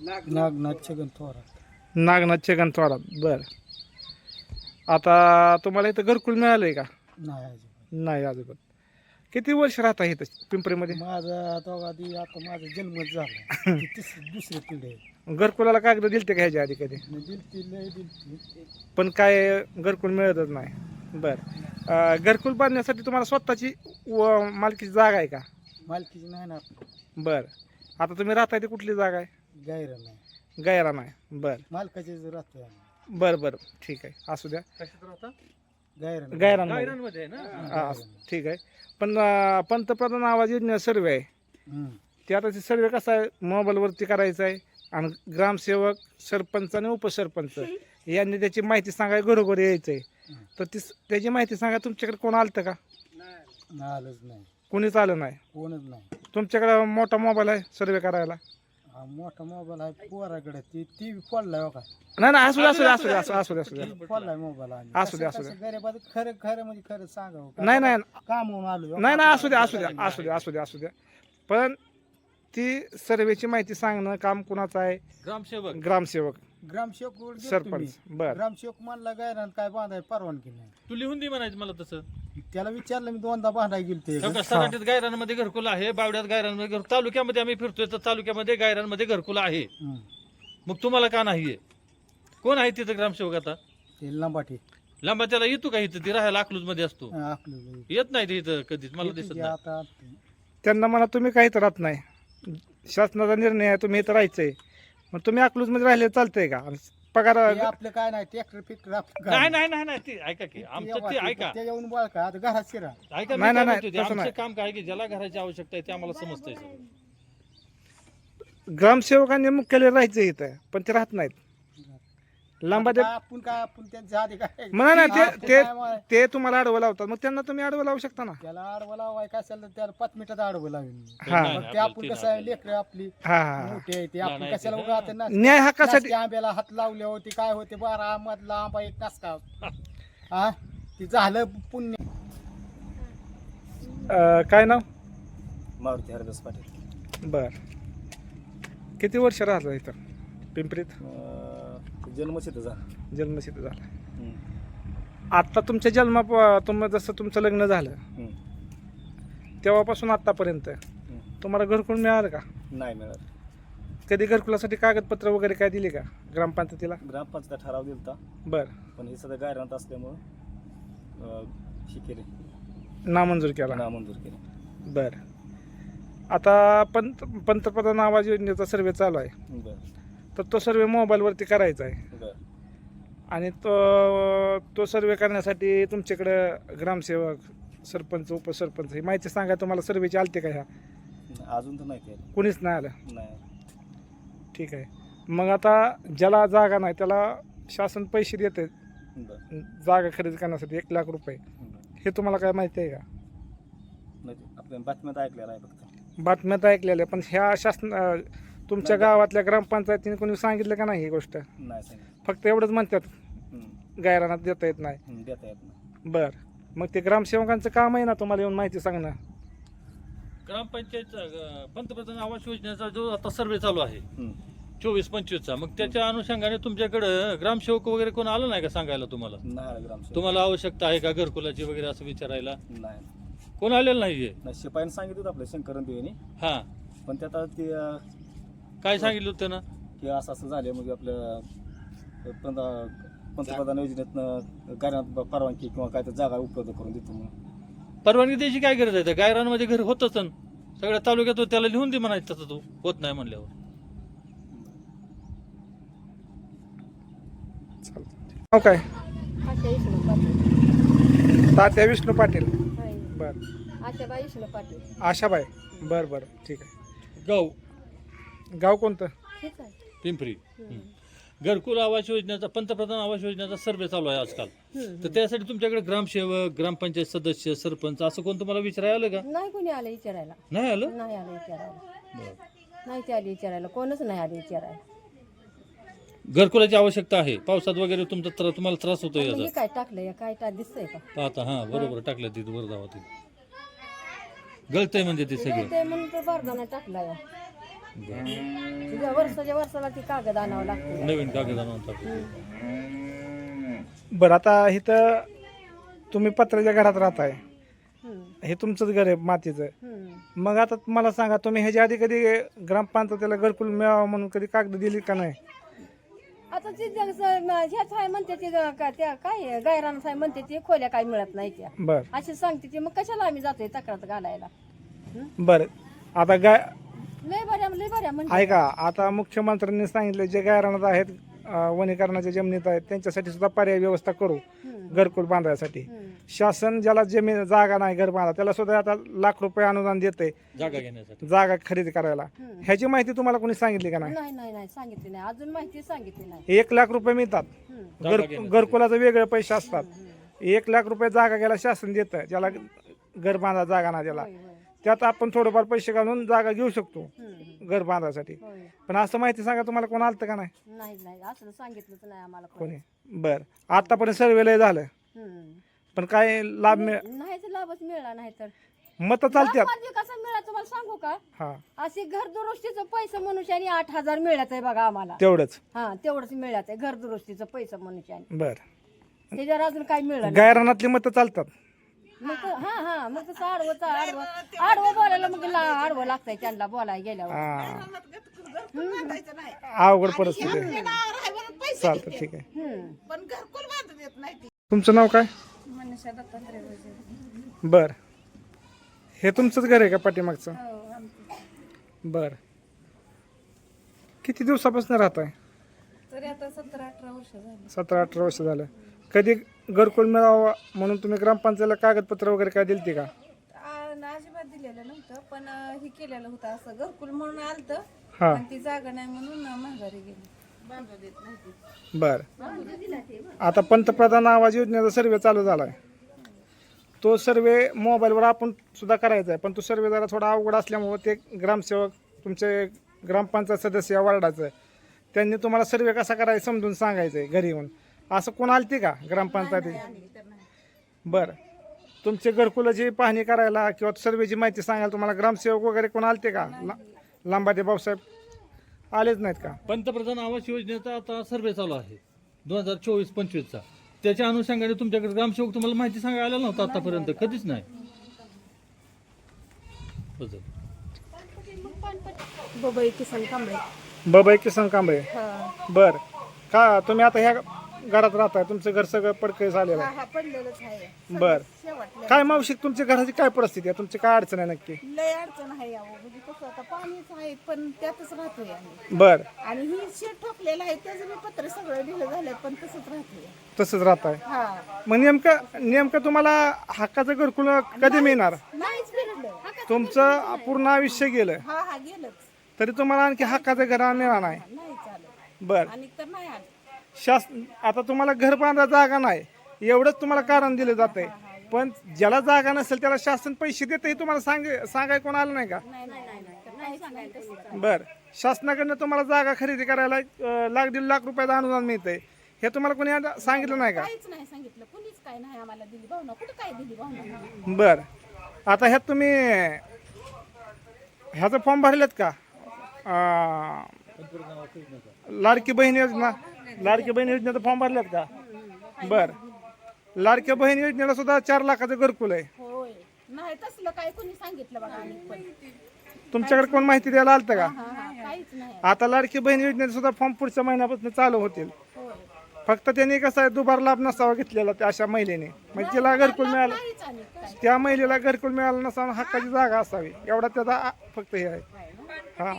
नागनाथ छगन थोरात नागनाथ छगन थोरात बर. आता तुम्हाला इथं घरकुल मिळालंय का? नाही अजिबात. नाही अजिबात. किती वर्ष राहता इथं पिंपरीमध्ये? माझा आता आधी आता माझा जन्मच झाला. ती तिसरी दुसरी पिढी आहे. घरकुलाला कागद दिलते का ह्याच्या आधी कधी? आणि दिलती लय दिलती. पण काय घरकुल मिळतच नाही. बर. अं, घरकुल बांधण्यासाठी तुम्हाला स्वतःची व मालकीची जागा आहे का? मालकीची नाही ना. बर. आता तुम्ही राहताय ती कुठली जागा आहे? गायरा नाही गैरा नाही बर. मालकाचे जर आम्ही. बर बर. ठीक आहे. असू द्या. गायरा नाही. हा, ठीक आहे. पण अं, पंतप्रधान आवाज योजना सर्वे आहे. हम्म. ते आता ते सर्वे कसा आहे? मोबाईलवरती करायचा आहे. आणि ग्रामसेवक सरपंच आणि उपसरपंच यांनी त्याची माहिती सांगाय घरोघरी यायचं आहे तर ती त्याची माहिती सांगा. तुमच्याकडे कोण आलं का? नाही आलंच नाही. कोणीच आलं नाही. कोणच नाही. तुमच्याकडे मोठा मोबाईल आहे सर्वे करायला? हा मोठा मोबाईल आहे पोराकडे ती व्ही फोडलाय हो का नाही नाही असू दे असू दे असू दे असू असू दे असू दे TV फोडलाय मोबाईल आम्ही असू दे, असू दे. गरीबाचं खरं खरं म्हणजे खरं सांगावं का? नाही नाही काम होऊन आलो नाही नाही असू द्या असू द्या असू द्या असू द्या असू द्या पण ती सर्वेची माहिती सांगणं काम कुणाचं आहे ग्रामसेवक ग्रामसेवक ग्रामसेवक सरपंच तुम्ही. बर ग्रामसेवक म्हणला गायरान काय बांधाय परवानगी नाही तू लिहून दे म्हणायचं मला तसं त्याला विचारलं मी दोनदा बांधाय गेलो ते हो. सराटीत गायरांमध्ये घरकुल आहे बावड्यात गायरांमध्ये घर तालुक्यामध्ये आम्ही फिरतोय तर तालुक्यामध्ये गायरांमध्ये घरकुल आहे. मग तुम्हाला का नाहीये? कोण आहे तिथं ग्रामसेवक आता? ते लंबाटी. लांबा त्याला येतो का इथं? ती राहायला अकलूजमध्ये असतो. हा, येत नाही ते इथं कधीच मला दिसत नाही. त्यांना म्हणा तुम्ही काहीच राहत नाही. शासनाचा निर्णय आहे तुम्ही इथं राहायचंय. मग तुम्ही अकलूजमध्ये राहिले चालतंय का? पगार ते आपलं काय नाही ट्रॅक्टर फिक्टर आपलं काय नाही नाही. नाही नाही ते ऐका की ते आमचं ते ऐका. त्याच्याहून बोल का? आता घरात शिरा. ऐका मी नाही, काय नाही, म्हणतोय ते, तसं आमचं नाही. काम काय की ज्याला घराची आवश्यकता आहे ते आम्हाला समजतंय. ग्रामसेवकांनी मुख्यालय राहायचं इथं पण ते राहत नाहीत. लांबा काय आपण काय आपण त्यांच्या आधी काय? म्हणा ना ते ते तुम्हाला आडवं लावतात. मग त्यांना तुम्ही आडवं लावू शकता ना. त्याला आडवं लावाय काय असेल तर त्याला पाच मिनिटात आडवं लावेल हा. मग ते आपण कसं आहे लेकर आपली हा हा मोठी आहे ते आपण कशाला उगा आता नाच- न्याय हक्कासाठी आंब्याला हात लावले होते काय होते बारा मधला आंबा एक नासका हा? ते झालं पुण्य. अं, काय नाव? मारुती हरदास पाटील. बर. किती वर्ष राहिलं इथं पिंपरीत? जन्म तिथं जन्मसिद्ध झाला. आता तुमच्या जन्मा तुम जसं तुमचं लग्न झालं तेव्हापासून आतापर्यंत तुम्हाला घरकुल मिळालं का? नाही मिळत कधी घरकुलासाठी कागदपत्र वगैरे काय दिली का ग्रामपंचायतीला? ग्रामपंचायत ठराव दिलता. बर. पण हे सध्या गायरानात असल्यामुळं हे केले. नामंजूर केला. नामंजूर केले. बर. आता पंत पंतप्रधान आवाज योजनेचा सर्वे चालू आहे. बर. तर तो सर्वे मोबाईलवरती करायचा आहे. बर. आणि तो तो सर्वे करण्यासाठी तुमच्याकडं ग्रामसेवक सरपंच उपसरपंच ही माहिती सांगा तुम्हाला सर्वेची आलते का ह्या? अजून तर नाही केलं. कोणीच नाही आलं? नाही. ठीक आहे. मग आता ज्याला जागा नाही त्याला शासन पैसे देते. बर. जागा खरेदी करण्यासाठी एक लाख रुपये. हे तुम्हाला काय माहिती आहे का? म्हणजे आपल्या बातम्यात ऐकलेलं आहे फक्त बातम्यात ऐकलेलं आहे पण ह्या शासन अं, तुमच्या गावातल्या ग्रामपंचायतीने कोणी सांगितलं का नाही ही गोष्ट? नाही सांगितलं. फक्त एवढंच म्हणतात हम्म. गायरानात देता येत नाही. हम्म, देता येत नाही. बर. मग ते ग्रामसेवकांचं काम आहे ना तुम्हाला येऊन माहिती सांगणं ग्रामपंचायतचा अं, पंतप्रधान आवास योजनेचा जो आता सर्वे चालू आहे हम्म. चोवीस पंचवीसचा मग त्याच्या अनुषंगाने तुमच्याकडं ग्रामसेवक वगैरे कोण आलं नाही का सांगायला तुम्हाला? नाही आलं ग्रामसेवक. तुम्हाला आवश्यकता आहे का घरकुलाची वगैरे असं विचारायला? नाही. कोण आलेलं नाहीये? नाही शिपाईने सांगितलं होतं आपल्या शंकरन देवीने. हा. पण त्यात आता ते अं, काय सांगितलं होतं त्यानं? की असं असं झालं मग आपलं अं, पंत- पंतप्रधान योजनेतनं गायरानात परवानगी किंवा काय तर जागा उपलब्ध करून देतो म्हणून. परवानगी द्यायची काय गरज आहे? त्या गायरांमध्ये घर होतच न. सगळ्या तालुक्यात होतं, त्याला लिहून दे म्हणायचं तसं तू. होत नाही म्हणल्यावर. चालतं नाव काय? आशा विष्णू पाटील तात्या विष्णू पाटील. हाय. बर. आशाबाई विष्णू पाटील. आशाबाई. बर बर. ठीक आहे. गाव गाव कोणतं? हेच आहे. पिंपरी. घरकुल आवास योजनेचा पंतप्रधान आवास योजनेचा सर्वे चालू आहे आजकाल. तर त्यासाठी तुमच्याकडे ग्रामसेवक ग्रामपंचायत सदस्य सरपंच असं कोण तुम्हाला विचारायला आलं का? नाही कोणी आलं विचारायला. नाही आलं? नाही आलं विचारायला. बरं. नाही ते आले विचारायला. कोणच नाही आले विचारायला. घरकुलाची आवश्यकता आहे. पावसात वगैरे तुमचा त्र- तुम्हाला त्रास होतो हे काय टाकलंय? काय टा दिसतंय का? पाहता हा बरोबर. टाकलं तिथे वर जावा ते गळतंय म्हणजे ते सगळं. ते म्हणून तर बारदाना टाकलाय. तुझ्या वर्षाच्या वर्षाला ती कागद आणावं लागते. नवीन कागद आणून. बरं आता इथं तुम्ही पत्र्याच्या घरात राहताय. हम्म, हे तुमचंच घर आहे मातीचं. हम्म. मग आता मला सांगा तुम्ही ह्याच्या आधी कधी ग्रामपंचायतीला घरकुल मिळावं म्हणून कधी कागद दिली का नाही? आता ती जग- स- म- ह्याच आहे म्हणते ते ग- का- त्या काय गायरान आहे म्हणते ते खोल्या काय मिळत नाही त्या. बर. अशी सांगते ती मग कशाला आम्ही जातोय तक्रार घालायला? बर. आता गाय लय बऱ्या लय बऱ्या म्हणजे. ऐका आता मुख्यमंत्र्यांनी सांगितलं जे गायरानात आहेत अं, वनीकरणाच्या जमिनीत आहेत त्यांच्यासाठी सुद्धा पर्याय व्यवस्था करू घरकुल बांधायसाठी. शासन ज्याला जमीन जागा नाही घर बांधा त्याला सुद्धा आता लाख रुपये अनुदान देते जागा घेण्यासाठी. जागा खरेदी करायला. हम्म. ह्याची माहिती तुम्हाला कोणी सांगितली का नाही? नाही नाही नाही सांगितली नाही. अजून माहिती सांगितली नाही. एक लाख रुपये मिळतात. हम्म, जागा घर घेण्यासाठी. घरकुलाचे वेगळे पैसे असतात. हम्म. एक लाख रुपये जागा घ्यायला शासन देतं ज्याला घर बांधा जागा ना त्याला. होय, होय. त्यात आपण थोडंफार पैसे घालून जागा घेऊ शकतो हम्म, घर बांधायसाठी होय. पण असं माहिती सांगा तुम्हाला कोण आलं का नाही? नाही नाही असं सांगितलंच नाही आम्हाला कोणी. बर. आतापर्यंत सर्वे लय झालं. हम्म. पण काय लाभ मिळ नाही तर लाभच मिळाला नाही तर. मत चालत्यात. म्हणजे कसं मिळालं तुम्हाला सांगू का? हा. असे घर दुरुस्तीचं पैसे मनुष्याने आठ हजार मिळत आहे बघा आम्हाला. तेवढंच. हा तेवढंच मिळत आहे घर दुरुस्तीचं पैसे मनुष्याने. बर. त्याच्यावर अजून काय मिळालं नाही. गायरानातली मतं चालतात. मग हा हा मग तसं आडवं आडवं आडवं बोलायला मग ला- आडवं लागतंय त्यांना बोलायला गेल्यावर. हा. अवघड परिस्थिती आहे. चालतं ठीक आहे. हम्म. तुमचं नाव काय? बर. हे तुमचंच घर आहे का पाठीमागचं? बर. किती दिवसापासून राहत आहे तरी आता सतरा अठरा वर्ष झाली. सतरा अठरा वर्ष झालं. कधी घरकुल मिळावं म्हणून तुम्ही ग्रामपंचायतीला कागदपत्र वगैरे काय दिलती का? आ- अजिबात दिलेलं नव्हतं पण अं, हे केलेलं होतं असं घरकुल म्हणून आलतं. हा. ती जागा नाही म्हणून अं, माघारी गेली. बांधू देत नाही ती. बर. आता पंतप्रधान आवाज योजनेचा सर्वे चालू झाला आहे तो सर्वे मोबाईलवर आपण सुद्धा करायचा आहे पण तो सर्वे जरा थोडा अवघड असल्यामुळे ते ग्रामसेवक तुमचे ग्रामपंचायत सदस्य या वार्डाचं त्यांनी तुम्हाला सर्वे कसा करायचा समजून सांगायचं आहे घरी येऊन. असं कोण आलते का ग्रामपंचायती? बरं. तुमचे घरकुलाची पाहणी करायला किंवा सर्वेची माहिती सांगायला तुम्हाला ग्रामसेवक वगैरे कोण आलते का? ला- लांबादे भाऊसाहेब आलेच नाहीत का? पंतप्रधान आवास योजनेचा आता सर्वे चालू आहे. दोन हजार चोवीस पंचवीसचा त्याच्या अनुषंगाने तुमच्याकडे ग्रामसेवक तुम्हाला माहिती सांगायला आला नव्हता आतापर्यंत. कधीच नाही. बस. झालं. बबई किसन कांबळे. बबाई किसन कांबळे. हा. बर. का तुम्ही आता ह्या घरात राहताय तुमचं घर सगळं पडकं झालेलं आहे. हा पडलेलंच आहे. बर. काय मावशिक तुमच्या घराची काय परिस्थिती आहे? तुमची काय अडचण आहे नक्की? लय अडचण आहे म्हणजे कसं आता पाणीच आहे पण त्यातच राहतोय आम्ही. बर. आणि ही शेत ठोकलेलं आहे त्याचं मी पत्र सगळं दिलं झालं पण तसंच राहतोय. तसंच राहताय. हा. मग नेमकं नेमकं तुम्हाला हक्काचं घरकुल कधी मिळणार? नाहीच तुमचं पूर्ण आयुष्य गेलं. हा हा गेलंच. तरी तुम्हाला आणखी हक्काचं घर मिळणार नाही. नाही चालत. बर. आणि तर नाही आलं. शास आता तुम्हाला घर बांधा जागा नाही. एवढंच तुम्हाला कारण दिलं जातंय. पण ज्याला जागा नसेल त्याला शासन पैसे देते हे तुम्हाला सांग सांगाय कोण आलं नाही का? बर. शासनाकडनं तुम्हाला जागा खरेदी करायला अं, लाख दीड लाख रुपयाचं अनुदान मिळतंय. हे तुम्हाला कोणी आता सांगितलं नाही का? काहीच नाही सांगितलं. कुणीच काय नाही आम्हाला दिली. भावना कुठं काय दिली भावना? बर. आता ह्यात तुम्ही ह्याचा फॉर्म भरलेत का? अं, लाडकी बहीण योजना लाडकी बहीण योजनेचा फॉर्म भरलेत का? बर. लाडक्या बहीण योजनेला सुद्धा चार लाखाचं घरकुल आहे. होय. नाही तसलं काय कुणी सांगितलं बघा आम्ही पण. तुमच्याकडे कोण माहिती द्यायला आलतं का? हा हा काहीच नाही. आता लाडकी बहीण योजनेचा सुद्धा फॉर्म पुढच्या महिन्यापासून चालू होतील. होय. फक्त त्यांनी कसं आहे दुबार लाभ नसावा घेतलेला त्या अशा महिलेने. म्हणजे तिला घरकुल मिळालं काहीच आणि काय त्या महिलेला घरकुल मिळालं नसावं हक्काची जागा असावी. एवढा त्याचा आ- फक्त हे आहे. हा.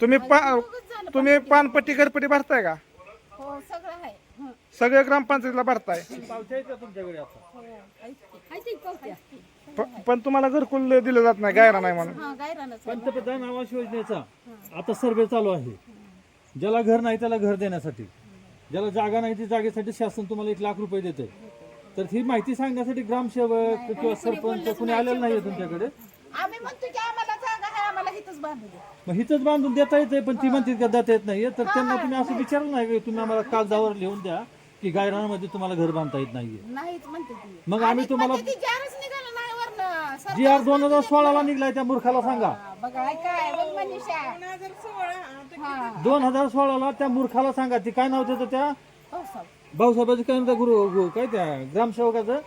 तुम्ही पा तुम्ही पानपट्टी घरपट्टी भरताय का? हो सगळं आहे. हं. सगळे ग्रामपंचायतीला भरताय. का तुमच्याकडे आता? हो. आहे ते पावत्या. प- पण तुम्हाला घरकुल दिलं जात नाही गायरा नाही म्हणून. हा गायरानच. पंतप्रधान आवास योजनेचा आता सर्वे चालू आहे. ज्याला घर नाही त्याला घर देण्यासाठी. ज्याला जागा नाही त्या जागेसाठी शासन तुम्हाला एक लाख रुपये देते तर ही माहिती सांगण्यासाठी ग्रामसेवक किंवा सरपंच कुणी आलेलं नाहीये तुमच्याकडे? आम्ही म्हणतो की आम्हाला बांधू दे मग हिथंच बांधून देता येते पण ती म्हणते का देता येत नाहीये तर त्यांना तुम्ही असं विचारलं नाही का? तुम्ही आम्हाला कागदावर लिहून द्या की गायरानामध्ये तुम्हाला घर बांधता येत नाहीये. नाहीच म्हणते ती. मग आम्ही तुम्हाला ती जारच निघालं नाही वरनं जी आर दोन हजार सोळाला निघलाय त्या मूर्खाला सांगा. दोन हजार सोळाला त्या मूर्खाला सांगा. ती काय नाव त्याचं त्या? भाऊसाहेबाचं काय नाव त्या गुरु गु- काय त्या? ग्रामसेवकाचं?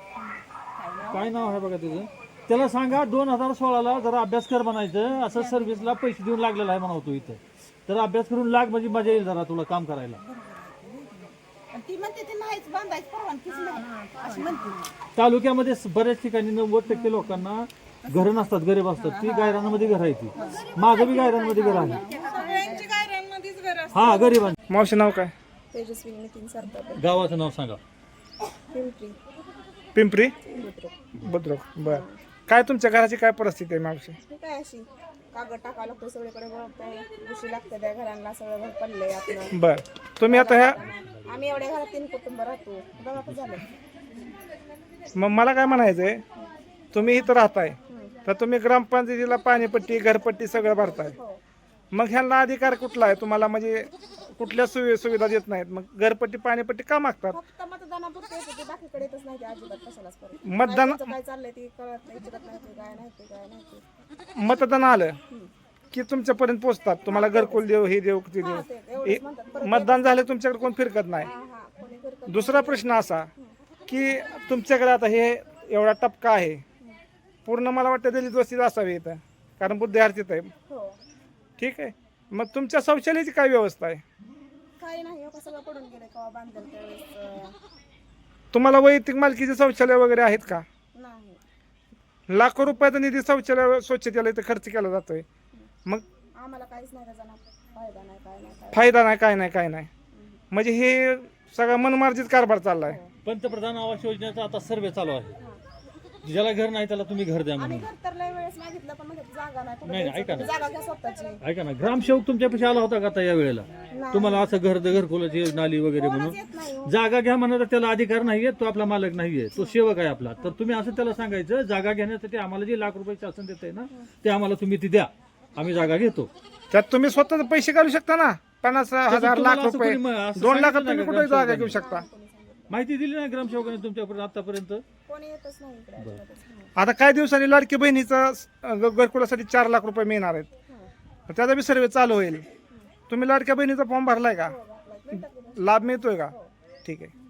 काय नाव आहे बघा त्याचं? त्याला सांगा दोन हजार सोळाला जरा अभ्यास कर म्हणायचं. असं सर्व्हिसला पैसे देऊन लागलेला आहे म्हणतो इथं. तर अभ्यास करून लाग म्हणजे मजा येईल जरा तुला काम करायला. ती म्हणते ती नाहीच बांधायची परवानगीच नाही. अशी म्हणते. तालुक्यामध्ये स- बऱ्याच ठिकाणी नव्वद टक्के लोकांना घरं नसतात गरीब असतात. ती गायरानामध्ये घर आहे ती. माझं बी गायरानमध्ये घर आहे. सगळ्यांची गायरांमध्येच घर हा गरिबांची मावशी नाव काय? तेजस्वी नितीन सरकार गावाचं नाव सांगा. पिंपरी. पिंपरी? बुद्रुक बर. काय तुमच्या घराची काय परिस्थिती आहे मावशी? हे काय अशी? कागद टाकावं लागतो सगळीकडे गळतंय उशी लागते त्या घरांना सगळं घर पडलंय आपलं. बर. तुम्ही आता ह्या आम्ही एवढ्या घरात तीन कुटुंब राहतो. बघा कसं झालं मग मला काय म्हणायचं आहे तुम्ही इथं राहताय तर तुम्ही ग्रामपंचायतीला पाणीपट्टी घरपट्टी सगळं भरताय. मग ह्यांना अधिकार कुठला आहे? तुम्हाला म्हणजे कुठल्या सुवि सुविधा देत नाहीत? मग घरपट्टी पाणीपट्टी का मागतात? फक्त मतदानापुरते येते ते. बाकीकडे येतच नाही ते अजिबात कशालाच परत. मतदान त्यांचं काय चाललंय ते कळत नाही विचारत नाही ते काय नाही ते काय नाही ते. मतदान आलं की तुमच्यापर्यंत पोहोचतात तुम्हाला घरकुल देऊ हे देऊ ते देऊ ते एवढंच म्हणतात. परत मतदान झालं तुमच्याकडे कोण फिरकत नाही. हा हा कोणी करत दुसरा प्रश्न असा की तुमच्याकडे आता हे एवढा टपका आहे. पूर्ण मला वाटतं दलित वस्तीत असावी इथं. कारण बुद्धार्थीत आहे. हो. ठीक आहे. मग तुमच्या शौचालयाची काय व्यवस्था आहे? काही नाही हो सगळं पडून गेलं केव्हा बांधलं त्यावेळेस अं, तुम्हाला वैयक्तिक मालकीचे शौचालय वगैरे आहेत का? नाही. लाखो रुपयाचा निधी शौचालय स्वच्छतेला इथं खर्च केला जातोय. मग? आम्हाला काहीच नाही त्याचा ना फायदा नाही काय नाही काय फायदा नाही काय नाही काय नाही. म्हणजे हे सगळा मनमार्जित कारभार चाललाय. पंतप्रधान आवास योजनेचा आता सर्वे चालू आहे. ज्याला घर नाही त्याला तुम्ही घर द्या आम्ही म्हणून. घर तर लय वेळेस मागितलं पण म्हणजे जागा नाही. कुठं नाही, द्यायचं? ऐका ना. जागा घ्या स्वतःची. ऐका ना ग्रामसेवक तुमच्यापाशी आला होता का आता या वेळेला? तुम्हाला असं घर घरकुलाची नाली वगैरे म्हणून? येत नाही हो. जागा घ्या म्हणत त्याला अधिकार नाहीये तो आपला मालक नाहीये तो सेवक आहे आपला. तर तुम्ही असं त्याला सांगायचं जागा घेण्यासाठी आम्हाला जे लाख रुपये शासन देत आहे ना ते आम्हाला तुम्ही ती द्या. आम्ही जागा घेतो. त्यात तुम्ही स्वतःचे पैसे घालू शकता ना? पन्नास हजार तुम्हाला लाख असं रुपये. कोणी म- असं दोन लाखात सांगितलं तुम्ही का कुठे जागा? घेऊ शकता. माहिती दिली नाही ग्रामसेवकाने तुमच्यापर्यंत आतापर्यंत कोणी येतच नाही इकडे अजिबातच. नाही. आता काही दिवसांनी लाडकी बहिणीचा ग- घरकुलासाठी चार लाख रुपये मिळणार आहेत. त्याचा बी सर्वे चालू होईल. तुम्ही लाडक्या बहिणीचा फॉर्म भरलाय का? लाभ मिळतोय का? ठीक आहे.